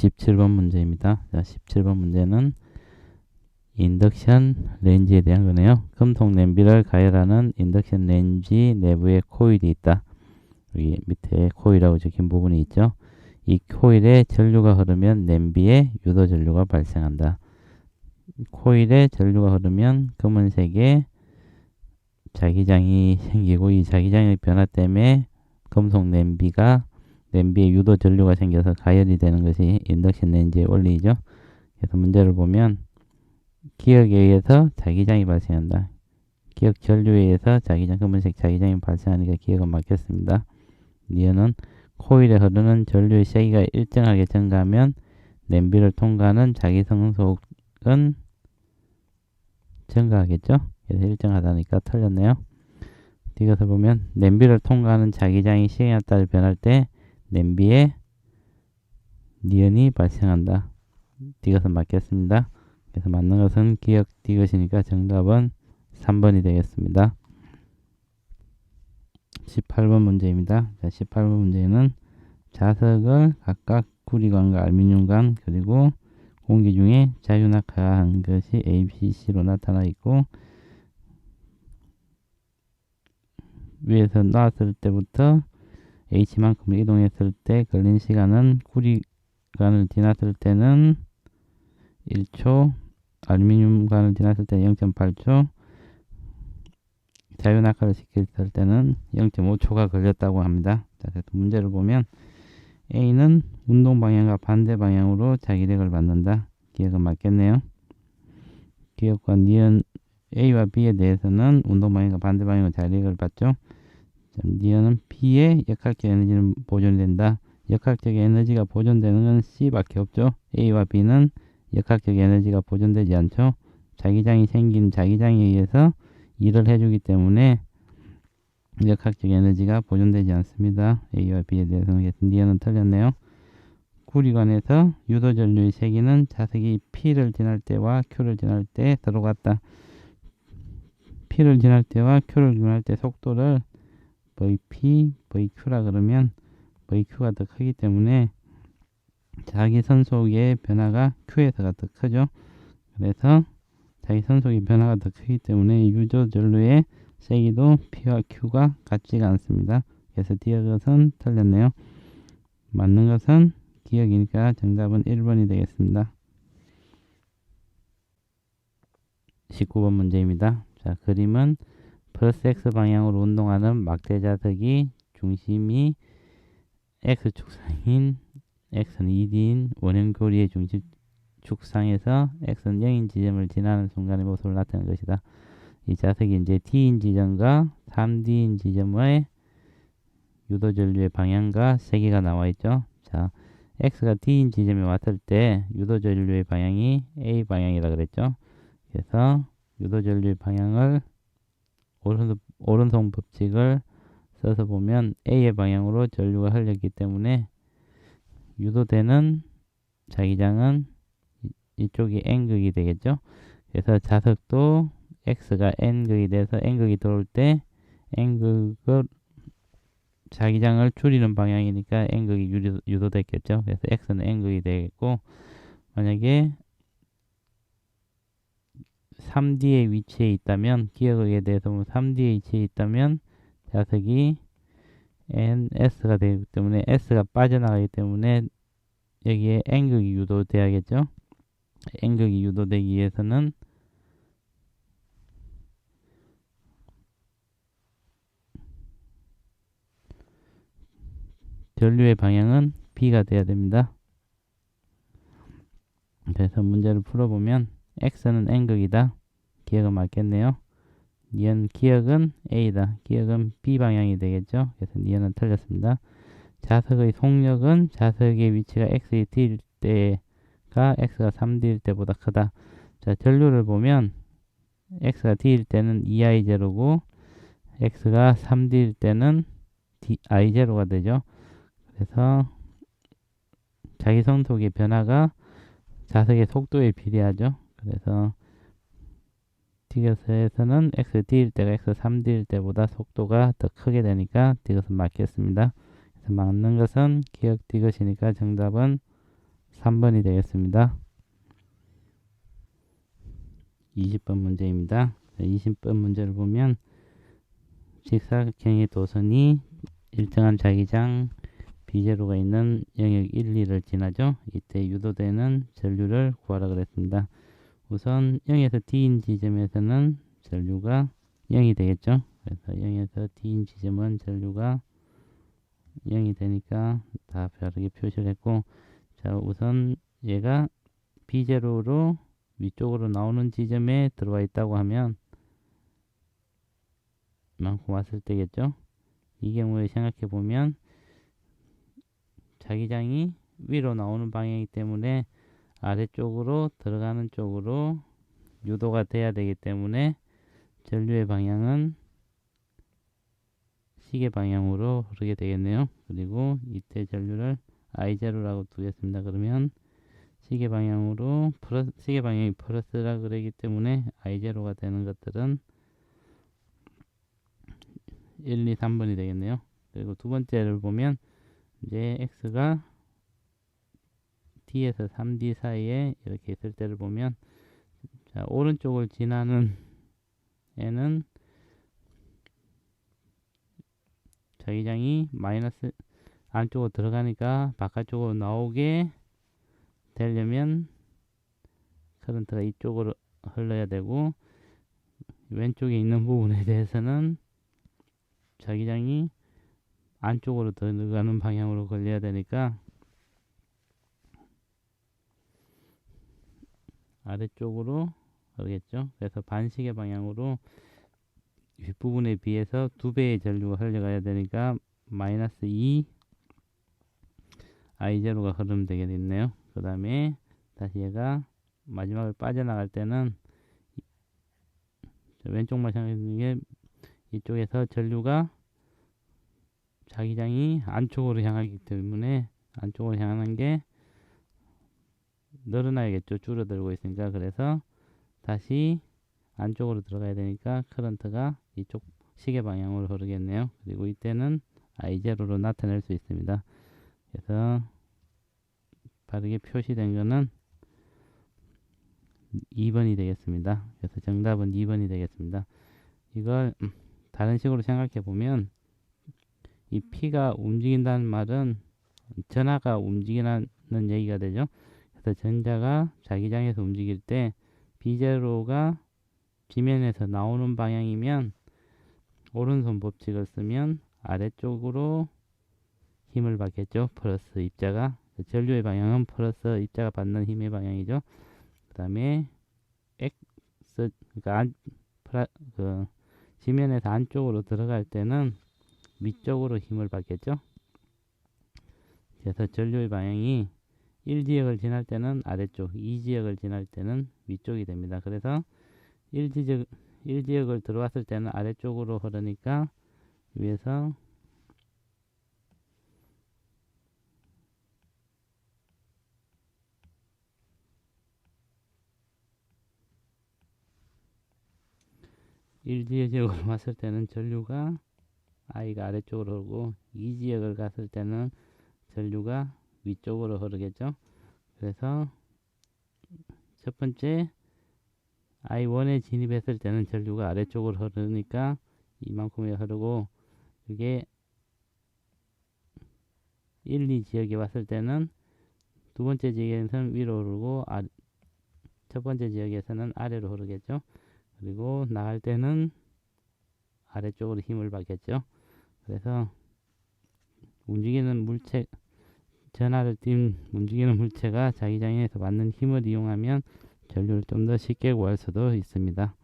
17번 문제입니다. 자, 17번 문제는 인덕션 렌즈에 대한 거네요. 금속 냄비를 가열하는 인덕션 렌즈 내부에 코일이 있다. 여기 밑에 코일이라고 적힌 부분이 있죠. 이 코일에 전류가 흐르면 냄비에 유도 전류가 발생한다. 코일에 전류가 흐르면 검은색의 자기장이 생기고 이 자기장의 변화 때문에 금속 냄비가 냄비에 유도 전류가 생겨서 가열이 되는 것이 인덕션 렌즈의 원리죠. 그래서 문제를 보면 기억에 의해서 자기장이 발생한다. 기억 전류에 의해서 자기장 검은색 자기장이 발생하니까 기억은 맞겠습니다. 니은은 코일에 흐르는 전류의 세기가 일정하게 증가하면 냄비를 통과하는 자기 성속은 증가하겠죠. 그래서 일정하다니까 틀렸네요. 이것을 보면 냄비를 통과하는 자기장이 시간에 따라 변할 때 냄비에 니은이 발생한다. 이것은 맞겠습니다. 그래서 맞는 것은 기억 디귿이니까 정답은 3번이 되겠습니다. 18번 문제입니다. 자, 18번 문제는 자석을 각각 구리관과 알루미늄관 그리고 공기 중에 자유낙하한 것이 A, B, C로 나타나 있고 위에서 놨을 때부터 H만큼 이동했을 때 걸린 시간은 구리관을 지났을 때는 1초, 알루미늄관을 지났을 때는 0.8초, 자유 낙하를 시켰을 때는 0.5초가 걸렸다고 합니다. 자, 문제를 보면 A는 운동 방향과 반대 방향으로 자기력을 받는다. 기억은 맞겠네요. 기억과 니은 A와 B에 대해서는 운동 방향과 반대 방향으로 자기력을 받죠. 니은은 B의 역학적 에너지는 보존된다. 역학적 에너지가 보존되는 건 C밖에 없죠. A와 B는 역학적 에너지가 보존되지 않죠. 자기장이 생긴 자기장에 의해서 일을 해주기 때문에 역학적 에너지가 보존되지 않습니다. A와 B에 대해서는 니은은 틀렸네요. 구리관에서 유도전류의 세기는 자석이 P를 지날 때와 Q를 지날 때 들어갔다. P를 지날 때와 Q를 지날 때 속도를 VP, VQ라 그러면 VQ가 더 크기 때문에 자기 선속의 변화가 Q에서가 더 크죠. 그래서 자기 선속의 변화가 더 크기 때문에 유조 전류의 세기도 P와 Q가 같지가 않습니다. 그래서 디귿은 틀렸네요. 맞는 것은 기억이니까 정답은 1번이 되겠습니다. 19번 문제입니다. 자, 그림은 플러스 X 방향으로 운동하는 막대 자석이 중심이 X축상인 X는 2D인 원형교리의 중심 축상에서 X는 0인 지점을 지나는 순간의 모습을 나타낸 것이다. 이 자석이 이제 D인 지점과 3D인 지점의 유도 전류의 방향과 세기가 나와 있죠. 자, X가 D인 지점에 왔을 때 유도 전류의 방향이 A 방향이라 그랬죠. 그래서 유도 전류의 방향을 오른손, 법칙을 써서 보면 A의 방향으로 전류가 흘렸기 때문에 유도되는 자기장은 이쪽이 N극이 되겠죠. 그래서 자석도 X가 N극이 돼서 N극이 들어올 때 N극을 자기장을 줄이는 방향이니까 N극이 유도, 유도됐겠죠. 그래서 X는 N극이 되겠고 만약에 3D의 위치에 있다면 기억에 대해서 보면 3D의 위치에 있다면 자석이 NS가 되기 때문에 S가 빠져나가기 때문에 여기에 N극이 유도돼야겠죠. N극이 유도되기 위해서는 전류의 방향은 B가 돼야 됩니다. 그래서 문제를 풀어보면 X는 N극이다. 기억은 맞겠네요. 니은 기억은 A다. 기억은 B 방향이 되겠죠. 그래서 니은은 틀렸습니다. 자석의 속력은 자석의 위치가 X의 D일 때가 X가 3D일 때보다 크다. 자, 전류를 보면 X가 D일 때는 2I0고 X가 3D일 때는 D, I0가 되죠. 그래서 자기 성속의 변화가 자석의 속도에 비례하죠. 그래서 디귿에서는 x d일 때가 x 3d일 때보다 속도가 더 크게 되니까 디귿은 맞겠습니다. 그래서 맞는 것은 기억 디귿이니까 정답은 3번이 되겠습니다. 20번 문제입니다. 20번 문제를 보면 직사각형의 도선이 일정한 자기장 비제로가 있는 영역 1, 2를 지나죠. 이때 유도되는 전류를 구하라 그랬습니다. 우선 0에서 D인 지점에서는 전류가 0이 되겠죠. 그래서 0에서 D인 지점은 전류가 0이 되니까 다 다르게 표시를 했고 자 우선 얘가 B제로로 위쪽으로 나오는 지점에 들어와 있다고 하면 만큼 왔을 때겠죠. 이 경우에 생각해 보면 자기장이 위로 나오는 방향이기 때문에 아래쪽으로 들어가는 쪽으로 유도가 돼야 되기 때문에 전류의 방향은 시계 방향으로 흐르게 되겠네요. 그리고 이때 전류를 I0라고 두겠습니다. 그러면 시계 방향으로 플러스, 시계 방향이 플러스라 그러기 때문에 I0가 되는 것들은 1, 2, 3번이 되겠네요. 그리고 두 번째를 보면 이제 x가 d에서 3d 사이에 이렇게 있을 때를 보면 자, 오른쪽을 지나는 애는 자기장이 마이너스 안쪽으로 들어가니까 바깥쪽으로 나오게 되려면 커런트가 이쪽으로 흘러야 되고 왼쪽에 있는 부분에 대해서는 자기장이 안쪽으로 들어가는 방향으로 걸려야 되니까 아래쪽으로 그러겠죠. 그래서 반시계 방향으로 윗부분에 비해서 두 배의 전류가 흘러가야 되니까 마이너스 2 I0가 흐르면 되겠네요. 그 다음에 다시 얘가 마지막에 빠져나갈 때는 왼쪽만 생각하는 게 이쪽에서 전류가 자기장이 안쪽으로 향하기 때문에 안쪽으로 향하는 게 늘어나야겠죠. 줄어들고 있으니까. 그래서 다시 안쪽으로 들어가야 되니까 커런트가 이쪽 시계 방향으로 흐르겠네요. 그리고 이때는 I0로 나타낼 수 있습니다. 그래서 바르게 표시된 거는 2번이 되겠습니다. 그래서 정답은 2번이 되겠습니다. 이걸 다른 식으로 생각해 보면 이 P가 움직인다는 말은 전하가 움직이는 얘기가 되죠. 그래서 전자가 자기장에서 움직일 때 B제로가 지면에서 나오는 방향이면 오른손 법칙을 쓰면 아래쪽으로 힘을 받겠죠. 플러스 입자가 전류의 방향은 플러스 입자가 받는 힘의 방향이죠. 그 다음에 X 그러니까 안, 프라, 그 지면에서 안쪽으로 들어갈 때는 위쪽으로 힘을 받겠죠. 그래서 전류의 방향이 1지역을 지날 때는 아래쪽, 2지역을 지날 때는 위쪽이 됩니다. 그래서 1지역, 1지역을 들어왔을 때는 아래쪽으로 흐르니까 위에서 일지역으로 왔을 때는 전류가 I가 아래쪽으로 흐르고 이지역을 갔을 때는 전류가 위쪽으로 흐르겠죠. 그래서 첫 번째 I1에 진입했을 때는 전류가 아래쪽으로 흐르니까 이만큼이 흐르고 그게 1, 2 지역에 왔을 때는 두 번째 지역에서는 위로 흐르고 아, 첫 번째 지역에서는 아래로 흐르겠죠. 그리고 나갈 때는 아래쪽으로 힘을 받겠죠. 그래서 움직이는 물체 전하를 띈 움직이는 물체가 자기장에서 받는 힘을 이용하면 전류를 좀 더 쉽게 구할 수도 있습니다.